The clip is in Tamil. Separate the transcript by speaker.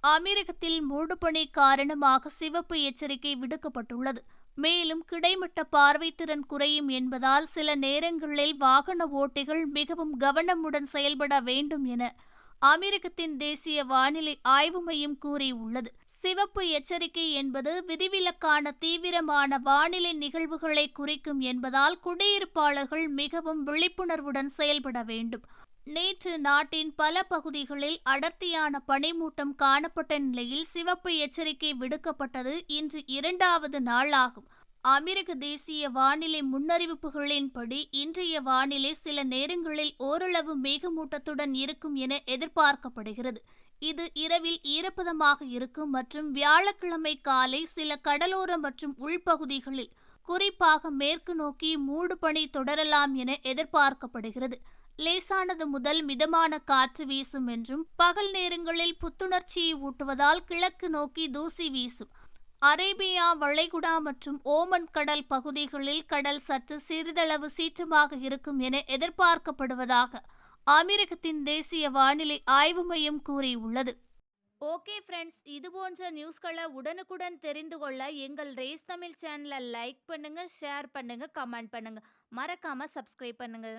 Speaker 1: அமெரிக்கத்தில் மூடுபனி காரணமாக சிவப்பு எச்சரிக்கை விடுக்கப்பட்டுள்ளது. மேலும் கிடைமட்ட பார்வைத்திறன் குறையும் என்பதால் சில நேரங்களில் வாகன ஓட்டிகள் மிகவும் கவனமுடன் செயல்பட வேண்டும் என அமெரிக்கத்தின் தேசிய வானிலை ஆய்வு மையம் கூறியுள்ளது. சிவப்பு எச்சரிக்கை என்பது விதிவிலக்கான தீவிரமான வானிலை நிகழ்வுகளை குறிக்கும் என்பதால் குடியிருப்பாளர்கள் மிகவும் விழிப்புணர்வுடன் செயல்பட வேண்டும். நேற்று நாட்டின் பல பகுதிகளில் அடர்த்தியான பனிமூட்டம் காணப்பட்ட நிலையில் சிவப்பு எச்சரிக்கை விடுக்கப்பட்டது இன்று இரண்டாவது நாளாகும். அமெரிக்க தேசிய வானிலை முன்னறிவிப்புகளின்படி இன்றைய வானிலை சில நேரங்களில் ஓரளவு மேகமூட்டத்துடன் இருக்கும் என எதிர்பார்க்கப்படுகிறது. இது இரவில் ஈரப்பதமாக இருக்கும் மற்றும் வியாழக்கிழமை காலை சில கடலோர மற்றும் உள்பகுதிகளில் குறிப்பாக மேற்கு நோக்கி மூடுபனி தொடரலாம் என எதிர்பார்க்கப்படுகிறது. லேசானது முதல் மிதமான காற்று வீசும் என்றும் பகல் நேரங்களில் புத்துணர்ச்சியை ஊட்டுவதால் கிழக்கு நோக்கி தூசி வீசும். அரேபியா வளைகுடா மற்றும் ஓமன் கடல் பகுதிகளில் கடல் சற்று சிறிதளவு சீற்றமாக இருக்கும் என எதிர்பார்க்கப்படுவதாக அமெரிக்கத்தின் தேசிய வானிலை ஆய்வு மையம் கூறியுள்ளது. ஓகே ஃப்ரெண்ட்ஸ் இது போன்ற நியூஸ்களை உடனுக்குடன் தெரிந்து கொள்ள எங்கள் ரேஸ் தமிழ் சேனலை லைக் பண்ணுங்கள் ஷேர் பண்ணுங்கள் கமெண்ட் பண்ணுங்கள் மறக்காமல் சப்ஸ்கிரைப் பண்ணுங்கள்